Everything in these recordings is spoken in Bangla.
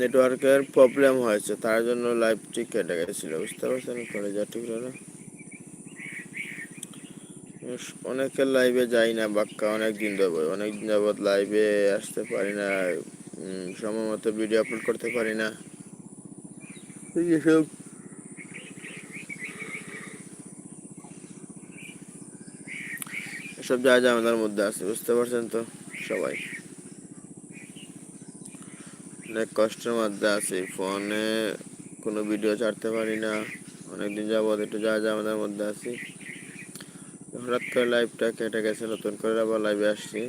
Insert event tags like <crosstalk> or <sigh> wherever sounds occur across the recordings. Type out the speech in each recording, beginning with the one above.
নেটওয়ার্কের প্রবলেম হয়েছে, তার জন্য লাইভটি কেটে গেছিল, বুঝতে পারছেন? করে যা ঠিক না। অনেকের লাইভে যাই না, বাক্কা অনেক দিন যাব অনেক দিন যাবৎ লাইভে আসতে পারি না সময় মতো ভিডিও আপলোড করতে পারি না। এসব এসব যা যা আমাদের মধ্যে আছে, বুঝতে পারছেন তো? সবাই। অনেক কষ্টের মধ্যে আছি। ফোনে কোনো ভিডিও ছাড়তে পারি না। অনেকদিন যাবৎ একটু যা যা আমাদের মধ্যে আছি। হঠাৎ করে লাইভটা কেটে গেছে, নতুন করে আবার লাইভে আসছি।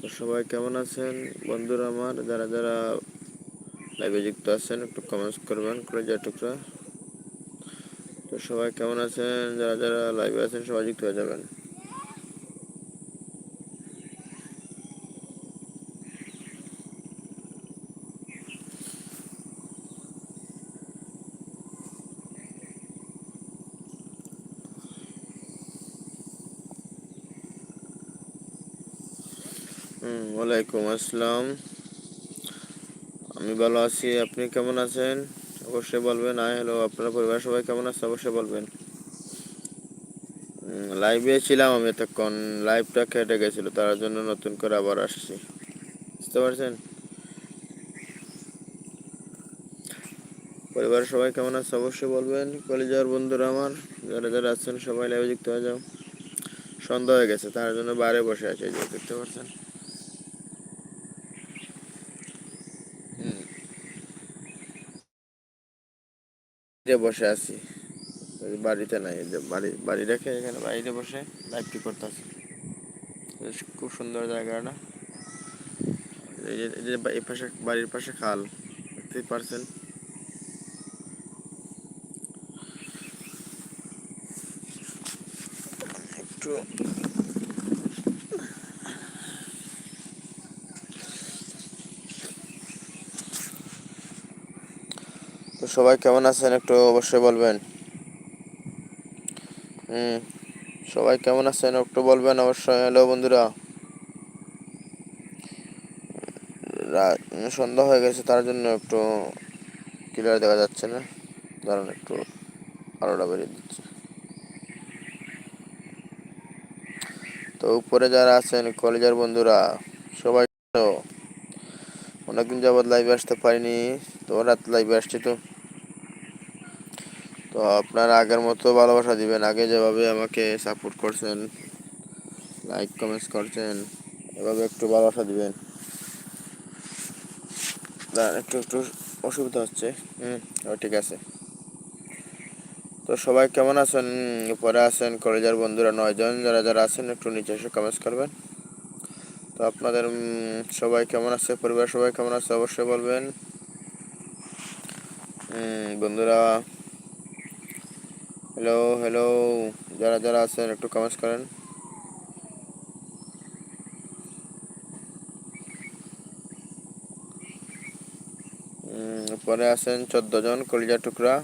তো সবাই কেমন আছেন? বন্ধুরা আমার, যারা যারা লাইভে যুক্ত আছেন, একটু কমেন্টস করবেন কলেজা টুকরা। তো সবাই কেমন আছেন? যারা যারা লাইভে আছেন, সবাই যুক্ত হয়ে যাবেন। ওয়ালাইকুম আসসালাম। আমি ভালো আছি, আপনি কেমন আছেন? অবশ্যই বলবেন, আয়, হ্যালো, আপনার পরিবার সবাই কেমন আছে? অবশ্যই বলবেন। লাইভে ছিলাম আমি এতক্ষণ লাইভটা কেটে গেছিল, তার জন্য নতুন করে আবার আসছি। বুঝতে পারছেন? পরিবারের সবাই কেমন আছে? অবশ্যই বলবেন। কলেজের বন্ধুরা আমার, যারা যারা আছেন, সবাই লাইভে যুক্ত হয়ে যাও। সন্ধ্যা হয়ে গেছে, তার জন্য বাইরে বসে আছে দেখতে পাচ্ছেন? বসে আছি। বাড়িতে নাই বাড়ি বাড়ি রেখে এখানে বাড়িতে বসে লাইভটি করতে আছি খুব সুন্দর জায়গা, না? এই যে, এই এই পাশে, বাড়ির পাশে খাল, দেখতেই পারছেন। একটু সবাই কেমন আছেন একটু অবশ্যই বলবেন? হুম, সবাই কেমন আছেন একটু বলবেন অবশ্যই। হ্যালো বন্ধুরা। সন্ধ্যা হয়ে গেছে, তার জন্য একটু ক্লিয়ার দেখা যাচ্ছে না। দাঁড়ান একটু আলোটা বেরিয়ে দিচ্ছে। তো উপরে যারা আছেন, কলেজের বন্ধুরা, সবাই অনেকদিন যাবৎ লাইভে আসতে পারিনি। তো রাত লাইভে আসছি তো। তো আপনারা আগের মতো ভালোবাসা দিবেন। আগে যেভাবে আমাকে সাপোর্ট করছেন লাইক কমেন্টস করছেন, এভাবে একটু ভালোবাসা দিবেন। একটু একটু অসুবিধা হচ্ছে। হুম ঠিক আছে। তো সবাই কেমন আছেন? উপরে আছেন কলেজের বন্ধুরা নয়জন। যারা যারা আছেন, একটু নিচে এসে কমেন্টস করবেন। তো আপনাদের সবাই কেমন আছে? পরিবার সবাই কেমন আছে? অবশ্যই বলবেন। বন্ধুরা হ্যালো হ্যালো যারা যারা আছেন, একটু কমেন্টস করেন। উপরে আছেন চোদ্দ জন কলিজা টুকরা।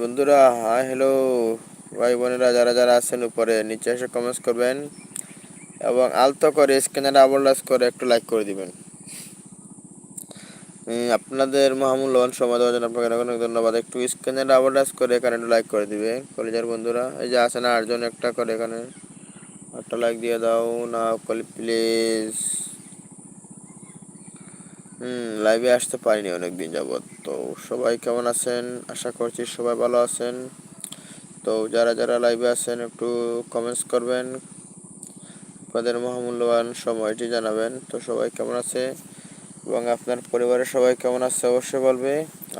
বন্ধুরা হাই হ্যালো ভাই, বোনেরা, যারা যারা আছেন উপরে, নিচে এসে কমেন্টস করবেন। এবং আলতো করে স্ক্যানারে আবরলাস করে একটু লাইক করে দিবেন। আপনাদের মহামূল্যবান সময় দেওয়ার জন্য আপনাকে অনেক অনেক ধন্যবাদ। একটু স্ক্যানারে আবরলাস করে এখানে লাইক করে দিবে, কলেজের বন্ধুরা। এই যে আছেন আটজন একটা করে এখানে। একটা লাইক দিয়ে দাও না কলি প্লিজ হুম লাইভে আসতে পারিনি অনেক দিন যাবৎ। তো সবাই কেমন আছেন? আশা করছি সবাই ভালো আছেন। তো যারা যারা লাইভে আছেন, একটু কমেন্টস করবেন। আপনাদের মহামূল্যবান সময়টি জানাবেন। তো সবাই কেমন আছে? এবং আপনার পরিবারের সবাই কেমন আছে অবশ্যই বলবে।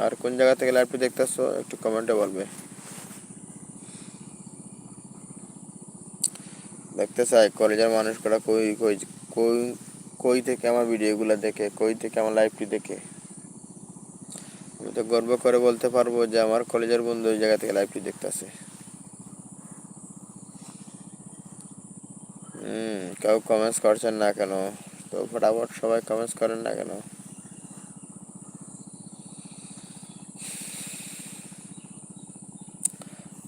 আর কোন জায়গা থেকে লাইভটি দেখতেছো, একটু কমেন্টে বলবে। দেখতে চাই, কলেজের মানুষগুলো কই কই কই কই থেকে আমার ভিডিওগুলো দেখে, কই থেকে আমার লাইভটি দেখে। আমি তো গর্ব করে বলতে পারব যে আমার কলেজের বন্ধু ওই জায়গা থেকে লাইভটি দেখতেছে। হুম, কেউ কমেন্টস করছেন না কেন? তো ফটাফট সবাই কমেন্টস করেন না কেন?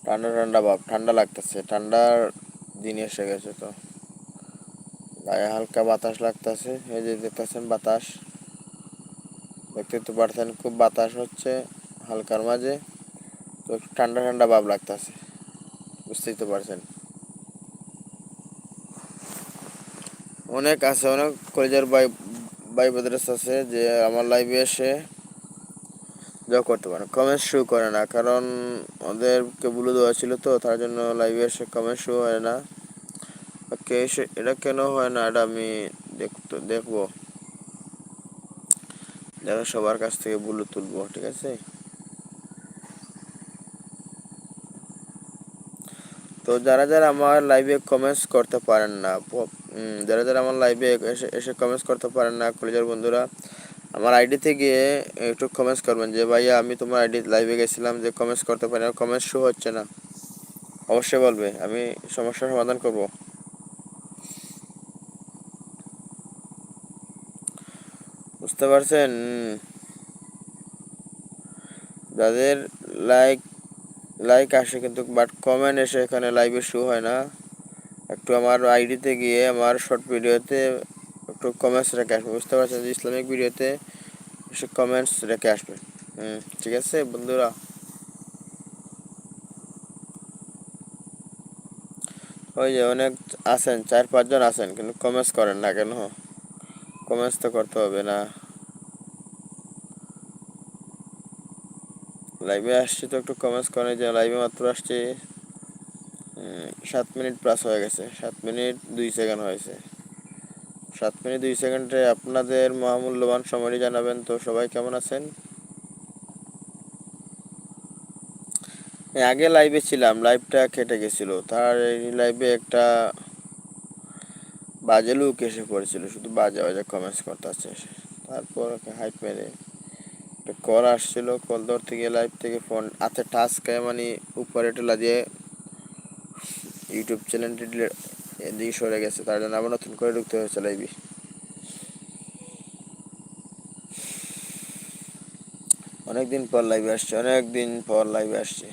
ঠান্ডা ঠান্ডা ভাব, ঠান্ডা লাগতেছে। ঠান্ডার দিন এসে গেছে তো। গায়ে হালকা বাতাস লাগতেছে। এই যে দেখতেছেন বাতাস। দেখতে তো পারছেন, খুব বাতাস হচ্ছে হালকার মাঝে। তো ঠান্ডা ঠান্ডা ভাব লাগতেছে। বুঝতেই তো পারছেন। অনেক আছে, অনেক কলেজের বাই বাই আছে যে আমার লাইভে এসে জব করতে পারে। কমেন্ট শো করে না, কারণ ওদেরকে বলে দেওয়া ছিল তো, তার জন্য লাইভে এসে কমেন্ট শো হয় না। ওকে এটা কেন হয় না, এটা আমি দেখতো, দেখব। দেখো, সবার কাছ থেকে বলে তুলবো, ঠিক আছে? তো যারা যারা আমার লাইভে কমেন্টস করতে পারেন না যারা যারা আমার লাইভে এসে এসে কমেন্টস করতে পারেন না, কলেজের বন্ধুরা, আমার আইডিতে গিয়ে একটু কমেন্টস করবেন যে, ভাইয়া, আমি তোমার আইডি লাইভে গেছিলাম যে কমেন্টস করতে পারি না কমেন্টস শো হচ্ছে না। অবশ্যই বলবে, আমি সমস্যার সমাধান করব। বুঝতে পারছেন? যাদের লাইক লাইক আসে কিন্তু বাট কমেন্ট এসে এখানে লাইভে শো হয় না। একটু আমার আইডিতে গিয়ে আমার শর্ট ভিডিওতে একটু কমেন্টস রেখে আসবে, বুঝতে পারছেন? যে ইসলামিক ভিডিওতে এসে কমেন্টস রেখে আসবে। হুম, ঠিক আছে বন্ধুরা? ওই যে অনেক আছেন, চার পাঁচজন আছেন, কিন্তু কমেন্টস করেন না কেন? কমেন্টস তো করতে হবে না। লাইভে আসছি তো একটু কমেন্টস করেন যে লাইভে মাত্র আসছি। সাত মিনিট প্লাস হয়ে গেছে। সাত মিনিট দুই সেকেন্ড হয়েছে। সাত মিনিট দুই সেকেন্ডে আপনাদের মহামূল্যবান সময়টি জানাবেন। তো সবাই কেমন আছেন? আগে লাইভে ছিলাম লাইভটা কেটে গেছিল। তার এই লাইভে একটা বাজে লুক এসে পড়েছিল। শুধু বাজে বাজে কমেন্টস করতে আছে তারপর ওকে হাইট মেরে একটা কল আসছিল। কল ধরতে গিয়ে লাইভ থেকে ফোন হাতে টাচ খায় মানে উপরে টেলা দিয়ে ইউটিউব চ্যানেলটি এদিকে সরে গেছে, তার জন্য আবার নতুন করে ঢুকতে হয়েছে লাইভে অনেকদিন পর লাইভে আসছে, অনেকদিন পর লাইভে আসছে।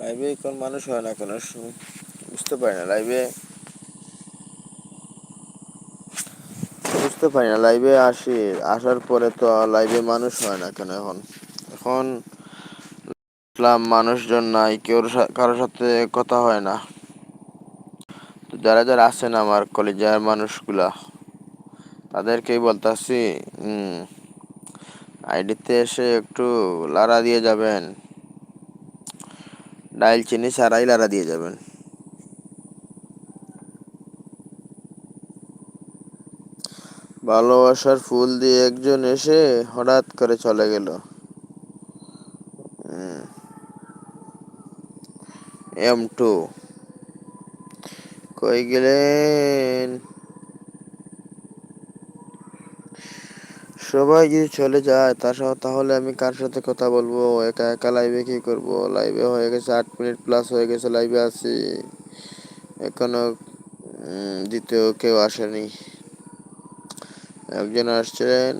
লাইভে কোন মানুষ হয় না, কোনো বুঝতে পারি না লাইভে বুঝতে পারি না লাইভে আসি, আসার পরে তো লাইভে মানুষ হয় না কেন এখন? এখন মানুষজন নাই কেউ কারোর সাথে কথা হয় না। তো যারা যারা আছেন আমার কলেজের মানুষগুলা, তাদেরকেই বলতাছি আইডিতে এসে একটু লারা দিয়ে যাবেন। ডাইল, চিনি ছাড়াই লারা দিয়ে যাবেন। ভালোবাসার ফুল দিয়ে একজন এসে হঠাৎ করে চলে গেল। এম টু কই গেলেন? সবাই যদি চলে যায় তার সাথে তাহলে আমি কার সাথে কথা বলব? একা একা লাইভে কি করব? লাইভে হয়ে গেছে আট মিনিট প্লাস হয়ে গেছে লাইভে আছি। এখনও দ্বিতীয় কেউ আসেনি। একজন আসছিলেন,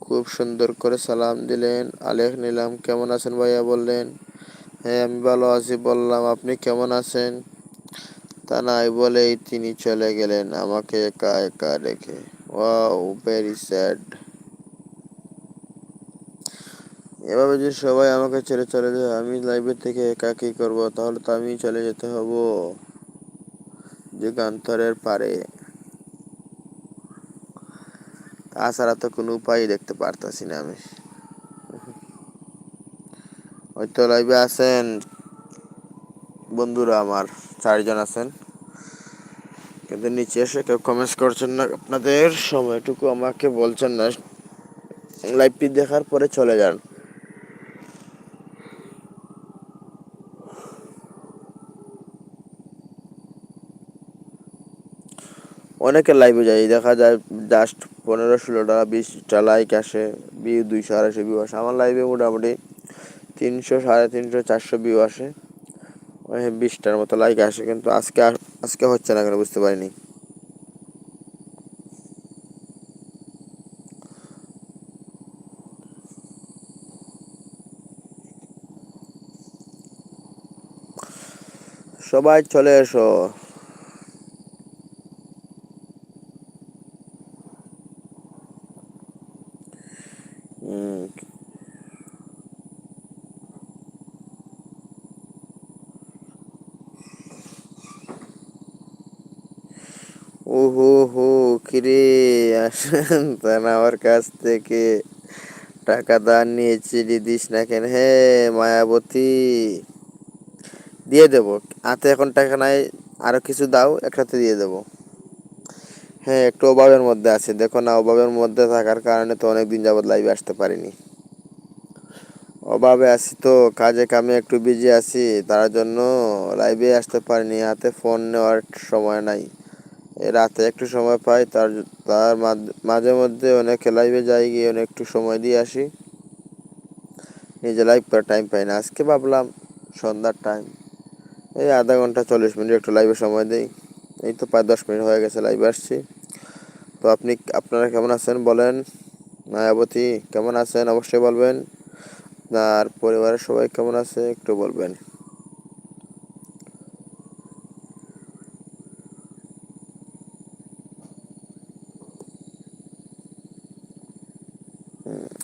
খুব সুন্দর করে সালাম দিলেন, আলেখ নিলাম, কেমন আছেন ভাইয়া বললেন হ্যাঁ আমি ভালো আছি, বললাম, আপনি কেমন আছেন? তা নাই বলেই তিনি চলে গেলেন আমাকে একা একা রেখে। ওয়াও ভেরি স্যাড এভাবে যদি সবাই আমাকে ছেড়ে চলে যায়, আমি লাইভে থেকে একা কি করব? তাহলে তো আমি চলে যেতে হব। যুগান্তরের পারে। তাছাড়া তো কোনো উপায় দেখতে পারতাছি না আমি। ওই তো লাইভে আছেন বন্ধুরা আমার, চারজন আছেন। কিন্তু নিচে এসে কেউ কমেন্টস করছেন না, আপনাদের সময়টুকু আমাকে বলছেন না। লাইভটি দেখার পরে চলে যান। অনেকে লাইভে যায় দেখা যায় জাস্ট পনেরো, ষোলো ষোলোটা বিশটা লাইক আসে ভিউ দুইশো, আড়াইশো ভিউ আসে। আমার লাইভে মোটামুটি তিনশো, সাড়ে তিনশো, চারশো ভিউ আসে। বিশটার মতো লাইক আসে। কিন্তু আজকে আজকে হচ্ছে না কেন বুঝতে পারিনি। সবাই চলে এসো। <laughs> আমার কাছ থেকে টাকা দান নিয়েছিলি দিস না কেন? হে মায়াবতী, দিয়ে দেব। হাতে এখন টাকা নাই, আরও কিছু দাও একসাথে দিয়ে দেব। হ্যাঁ একটু অভাবের মধ্যে আছে। দেখো না, অভাবের মধ্যে থাকার কারণে তো অনেক দিন যাবত লাইভে আসতে পারিনি। অভাবে আছি তো, কাজে কামে একটু বিজি আছি, তার জন্য লাইভে আসতে পারিনি। হাতে ফোন নেওয়ার সময় নাই। রাতে একটু সময় পাই, তার তার মাঝে মধ্যে অনেক লাইভে যাই, গিয়ে অনেক একটু সময় দিয়ে আসি। নিজে লাইভ করার টাইম পাই না। আজকে ভাবলাম সন্ধ্যার টাইম এই আধা ঘণ্টা চল্লিশ মিনিট একটু লাইভে সময় দিই। এই তো প্রায় দশ মিনিট হয়ে গেছে লাইভে আসছি। তো আপনি আপনারা কেমন আছেন বলেন? মায়াবতী, কেমন আছেন? অবশ্যই বলবেন। আর পরিবারের সবাই কেমন আছে একটু বলবেন।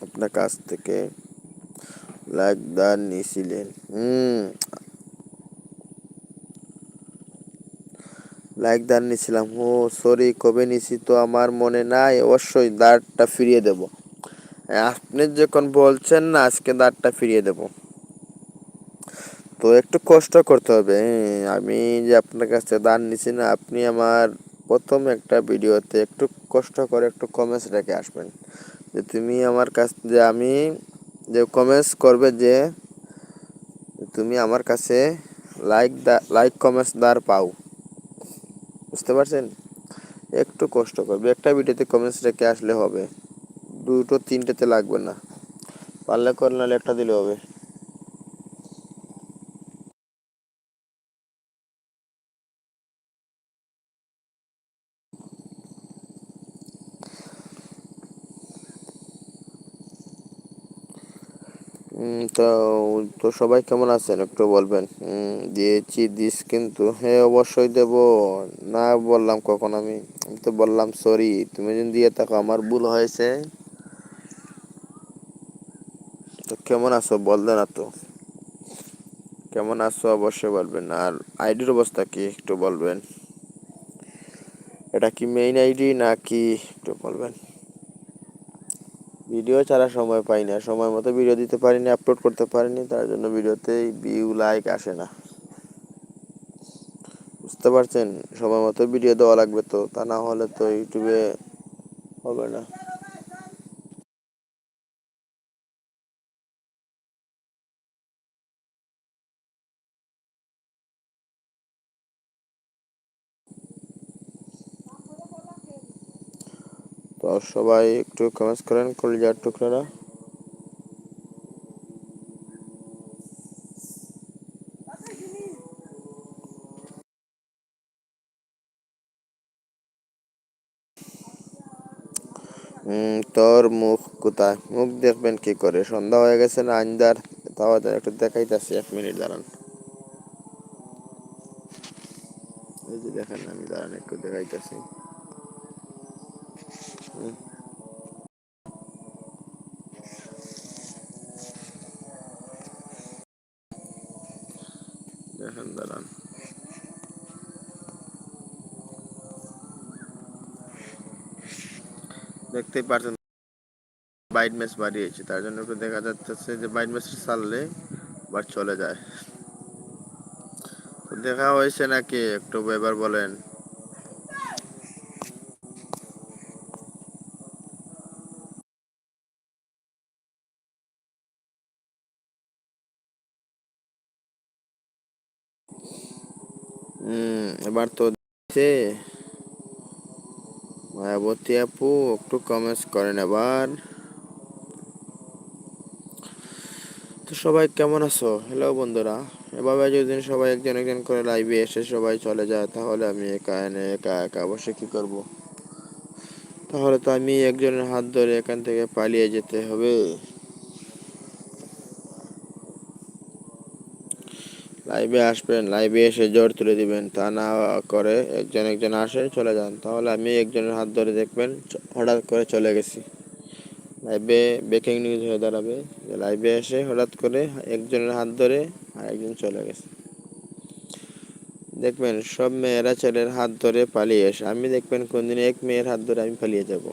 আপনার কাছ থেকে লাইক দান নিয়েছিলেন হুম। লাইক দান নিয়েছিলাম ও সরি কবে নিছি তো আমার মনে নাই। অবশ্যই দাঁড়টা ফিরিয়ে দেব। আপনি যখন বলছেন না, আজকে দাঁড়টা ফিরিয়ে দেব। তো একটু কষ্ট করতে হবে। আমি যে আপনার কাছে দান নিছি না, আপনি আমার প্রথম একটা ভিডিওতে একটু কষ্ট করে একটু কমেন্টস রেখে আসবেন। যে তুমি আমার কাছ, যে আমি যে কমেন্টস করবে যে তুমি আমার কাছে লাইক দা লাইক কমেন্টস দ্বার পাও। বুঝতে পারছেন? একটু কষ্ট করবে। একটা ভিডিওতে কমেন্টস রেখে আসলে হবে। দুটো তিনটেতে লাগবে না। পারলে করে নাহলে একটা দিলে হবে। তো সবাই কেমন আছেন? একটু বলবেন। দিয়েছি দিস কিন্তু। হ্যাঁ অবশ্যই দেব। না বললাম কখন আমি। আমি তো বললাম সরি তুমি যদি দিয়ে থাকো, আমার ভুল হয়েছে। তো কেমন আছো? বললে না তো। কেমন আছো? অবশ্যই বলবেন। আর আইডির অবস্থা কি? একটু বলবেন। এটা কি মেইন আইডি নাকি? একটু বলবেন। ভিডিও ছাড়া সময় পাই না, সময় মতো ভিডিও দিতে পারিনি আপলোড করতে পারিনি, তার জন্য ভিডিওতে ভিউ লাইক আসে না। বুঝতে পারছেন? সময় মতো ভিডিও দেওয়া লাগবে তো, তা না হলে তো ইউটিউবে হবে না। সবাই একটু কমেন্টস করেন, কলিজার টুকরারা। তোর মুখ কোথায়? মুখ দেখবেন কি করে? সন্ধ্যা হয়ে গেছে না আঞ্জার তাও একটু দেখাইতেছি, এক মিনিট দাঁড়ান। এই যে দেখেন, আমি দাঁড়ান, একটু দেখাইতেছি। দেখেন দাঁড়ান দেখতেই পারছেন, বাইট ম্যাচ বাড়িয়েছে। তার জন্য একটু দেখা যাচ্ছে যে বাইট ম্যাচ চাললে আবার চলে যায়। দেখা হয়েছে নাকি? একটু এবার বলেন। এবার তো মায়াবতী আপু, একটু কমেন্টস করেন এবার। তো সবাই কেমন আছো? হ্যালো বন্ধুরা। এভাবে যদি সবাই একজন একজন করে লাইভে এসে সবাই চলে যায়, তাহলে আমি একা এনে একা একা অবশ্যই কী করব? তাহলে তো আমি একজনের হাত ধরে এখান থেকে পালিয়ে যেতে হবে। লাইভে আসবেন লাইভে এসে জোর তুলে দিবেন। তা না করে একজন একজন আসে, চলে যান। তাহলে আমি একজনের হাত ধরে দেখবেন হঠাৎ করে চলে গেছি। লাইভে ব্রেকিং নিউজ হয়ে দাঁড়াবে। লাইভে এসে হঠাৎ করে একজনের হাত ধরে আরেকজন চলে গেছে। দেখবেন সব মেয়েরা ছেলের হাত ধরে পালিয়ে আসে আমি দেখবেন কোনদিন এক মেয়ের হাত ধরে আমি পালিয়ে যাব।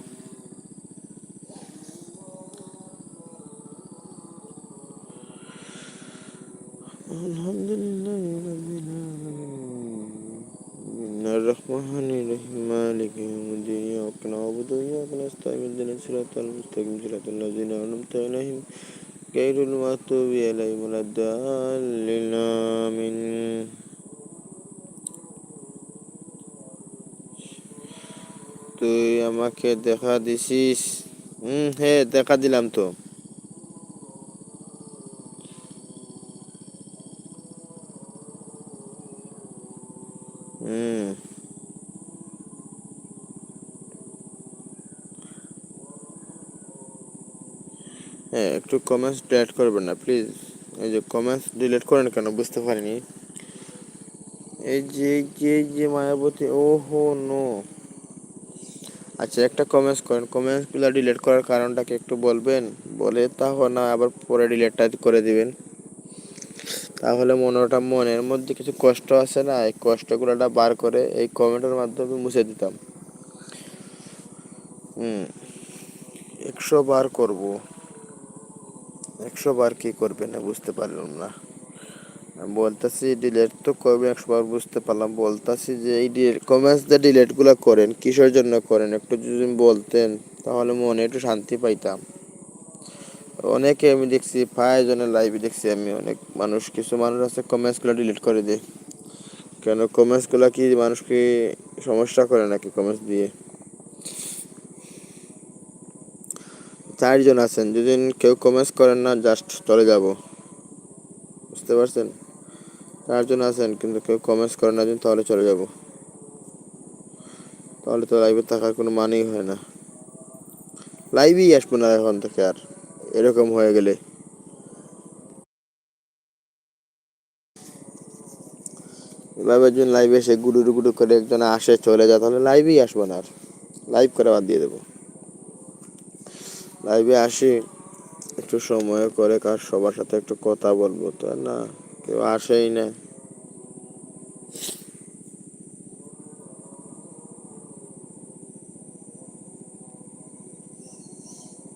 الضالين آمين তুই আমাকে দেখা দিছিস হুম হ্যাঁ দেখা দিলাম তো হুম হ্যাঁ একটু কমেন্টস ডিলিট করবেন না প্লিজ এই যে কমেন্টস ডিলিট করেন কেন? বুঝতে পারিনি। এই যে যে যে মায়াবতী ও হো নো। আচ্ছা একটা কমেন্টস করেন। কমেন্টসগুলো ডিলিট করার কারণটাকে একটু বলবেন? বলে তাহলে না, আবার পরে ডিলিটটা করে দিবেন। তাহলে মনটা মনের মধ্যে কিছু কষ্ট আছে না? এই কষ্টগুলোটা বার করে এই কমেন্টের মাধ্যমে মুছে দিতাম। হুম, একশো বার করব। একশো বার কি করবে না বুঝতে পারলাম না। বলতেছি ডিলেট তো করবে, একশো বার বুঝতে পারলাম। বলতেছি যে এই কমেন্টস যে ডিলেটগুলো করেন, কিসের জন্য করেন? একটু যদি বলতেন, তাহলে মনে একটু শান্তি পাইতাম। অনেকে আমি দেখছি জনের লাইভে দেখছি আমি, অনেক মানুষ, কিছু মানুষ আছে কমেন্টসগুলো ডিলিট করে দেয়। কেন কমেন্টসগুলো কি মানুষকে সমস্যা করে নাকি কমেন্টস দিয়ে? চারজন আছেন যদি কেউ কমেন্টস করেন না জাস্ট চলে যাব। বুঝতে পারছেন? চারজন আছেন, কিন্তু কেউ কমেন্টস করেন না তাহলে চলে যাব। তাহলে তো লাইভে থাকার কোনো মানেই হয় না। লাইভেই আসব না এখন থেকে আর, এরকম হয়ে গেলে। এভাবে একজন লাইভে এসে গুডু গুডু করে একজন আসে, চলে যায়, তাহলে লাইভেই আসব না আর। লাইভ করে বাদ দিয়ে দেবো। লাইভে আসি, একটু সময় করে কার সবার সাথে একটু কথা বলব তো না, কেউ আসেই না।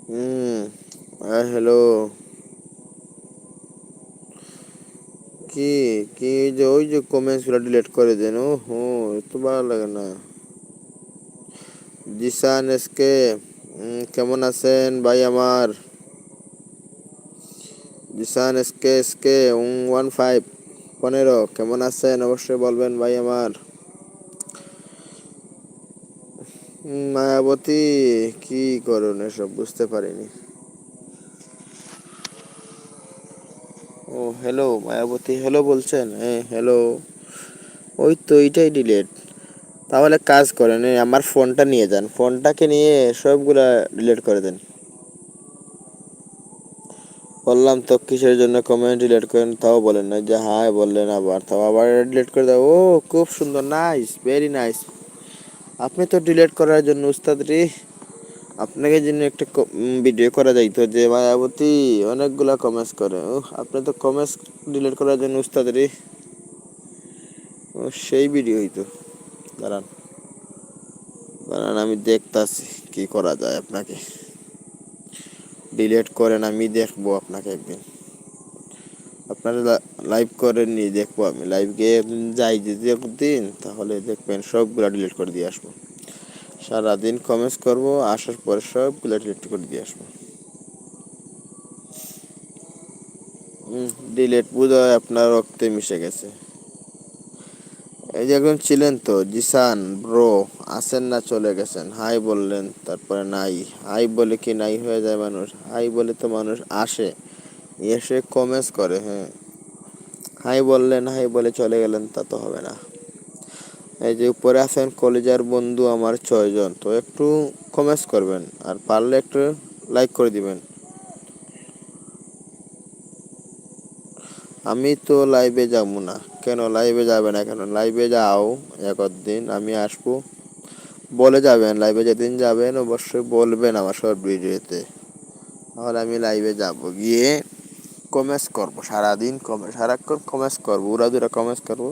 হুম হ্যালো কি কি যে, ওই যে কমেন্টসগুলো ডিলিট করে দেন ও হো এত ভালো লাগে না। জিসান এসকে কেমন আছেন ভাই আমার? Jisan SK SK one five, পনেরো, কেমন আছেন? অবশ্যই বলবেন ভাই আমার। মায়াবতী, কি করুন এসব বুঝতে পারিনি। ও হ্যালো মায়াবতী হ্যালো বলছেন? হ্যাঁ হ্যালো ওই তো এইটাই ডিলেট তাহলে কাজ করেন আমার ফোনটা নিয়ে যান। ফোনটাকে নিয়ে সবগুলা ডিলিট করে দেন। বললাম তো কিসের জন্য কমেন্ট ডিলিট করেন? তাও বলেন না যে হাই বললেন আবার। তাও আবার ডিলিট করে দাও ও, খুব সুন্দর নাইস ভেরি নাইস আপনি তো ডিলেট করার জন্য উস্তাদ রে। আপনাকে জন্য একটা ভিডিও করা যাইতো যে, মায়াবতী অনেকগুলা কমেন্টস করে। ও আপনি তো কমেন্টস ডিলেট করার জন্য উস্তাদ রে। ও, সেই ভিডিও হইতো দাঁড়ান। দাঁড়ান, আমি দেখতাছি কি করা যায় আপনাকে। ডিলিট করেন, আমি দেখব আপনাকে একদিন। আপনারা লাইভ করেন নি দেখব আমি। লাইভ গিয়ে যাই যদি একদিন তাহলে দেখবেন সবগুলা ডিলিট করে দিয়ে আসব। সারাদিন কমেন্টস করব, আসার পরে সবগুলা ডিলিট করে দিয়ে আসব। ডিলেট বোধহয় আপনার রক্তে মিশে গেছে। এই যে একজন ছিলেন তো, জিসান, ব্রো আসেন না, চলে গেছেন। হাই বললেন, তারপরে নাই। হাই বলে কি নাই হয়ে যায় মানুষ? হাই বলে তো মানুষ আসে। এসে কমেন্টস করে হ্যাঁ। হাই বললেন, হাই বলে চলে গেলেন, তা তো হবে না। এই যে উপরে আছেন কলেজার বন্ধু আমার ছয়জন, তো একটু কমেন্টস করবেন, আর পারলে একটু লাইক করে দিবেন। আমি তো লাইভে যাব না। কেন লাইভে যাবে না কেন? লাইভে যাও একদিন, আমি আসব। বলে যাবেন লাইভে যেদিন যাবেন অবশ্যই বলবেন আমার শর্ট ভিডিওতে তাহলে আমি লাইভে যাব। গিয়ে কমেন্টস করব, সারাদিন কমে সারাক্ষণ কমেন্টস করব উড়া দুরা কমেন্টস করব,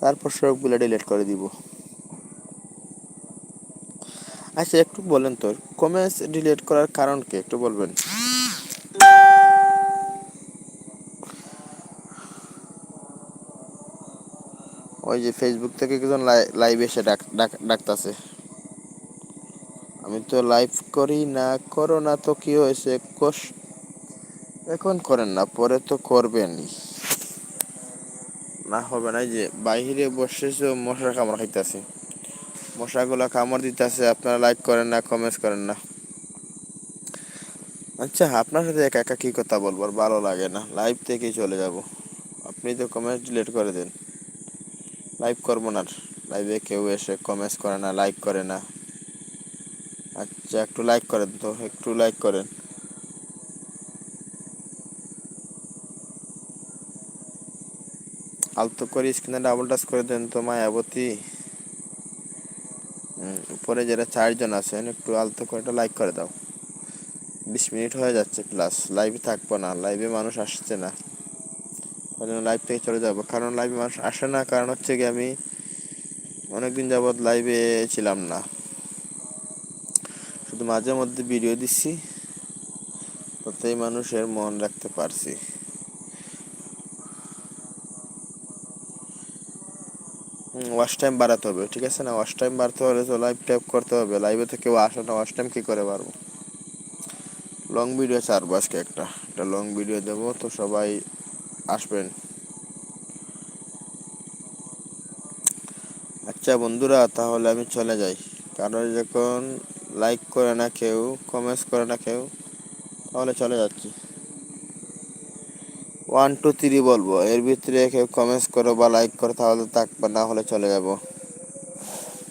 তারপর সবগুলো ডিলিট করে দিব। আচ্ছা একটু বলেন তো কমেন্টস ডিলিট করার কারণ কি? একটু বলবেন। ওই যে ফেসবুক থেকে একজন লাইভ এসে ডাক ডাক, ডাকতাছে। আমি তো লাইভ করি না, করো না তো কি হয়েছে? কোষ এখন করেন না, পরে তো করবেনই না হবে না যে বাইরে বসে মশার কামড় খাইতেছে। মশাগুলো কামড় দিতেছে, আপনারা লাইক করেন না কমেন্টস করেন না। আচ্ছা আপনার সাথে একা একা কী কথা বলব? ভালো লাগে না। লাইভ থেকেই চলে যাব। আপনি তো কমেন্ট ডিলিট করে দেন। লাইভ করব না। লাইভে কেউ এসে কমেন্টস করে না লাইক করে না। আচ্ছা একটু লাইক করেন তো, একটু লাইক করেন। আলতো করে স্ক্রিনে ডাবল টাচ করে দেন তো, মায়াবতী। উপরে যারা চারজন আছেন, একটু আলতো করে একটা লাইক করে দাও। বিশ মিনিট হয়ে যাচ্ছে প্লাস লাইভে থাকব না লাইভে মানুষ আসছে না। জন্য লাইভ থেকে চলে যাব। কারণ লাইভে মানুষ আসে না, কারণ হচ্ছে কি আমি অনেকদিন যাবৎ লাইভে ছিলাম না। শুধু মাঝে মধ্যে ভিডিও দিচ্ছি, তাতেই মানুষের মন রাখতে পারছি। ওয়াশ টাইম বাড়াতে হবে, ঠিক আছে না? ওয়াশ টাইম বাড়তে হলে তো লাইভ টাইপ করতে হবে। লাইভে তো কেউ আসে না ওয়াশ টাইম কী করে পারব লং ভিডিও ছাড়বো আজকে একটা। একটা লং ভিডিও দেবো, তো সবাই আসবেন। আচ্ছা বন্ধুরা, তাহলে আমি চলে যাই। কারণ যখন লাইক করে না কেউ কমেন্টস করে না কেউ, তাহলে চলে যাচ্ছি। ওয়ান টু থ্রি বলব। এর ভিতরে কেউ কমেন্টস করো বা লাইক করো, তাহলে থাকবে না হলে চলে যাব।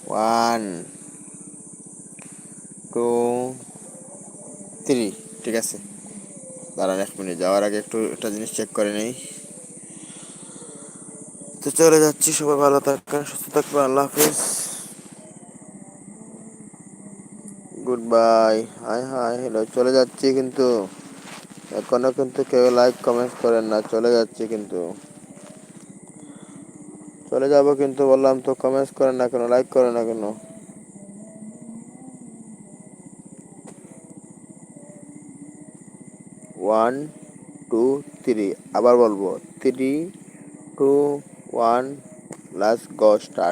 ওয়ান টু থ্রি ঠিক আছে। দাঁড়ান, এক মিনিট, যাওয়ার আগে একটু একটা জিনিস চেক করে নেই। তো চলে যাচ্ছি, সবাই ভালো থাকবেন, সুস্থ থাকবেন, আল্লাহ হাফিজ। Good bye hi hi hello চলে যাচ্ছি কিন্তু, এখনও কিন্তু কেউ লাইক কমেন্ট করেন না, চলে যাচ্ছি কিন্তু। চলে যাব কিন্তু, বললাম তো কমেন্টস করেন না কেন লাইক করেন না কেন। One two three. আবার বলব three two one last go start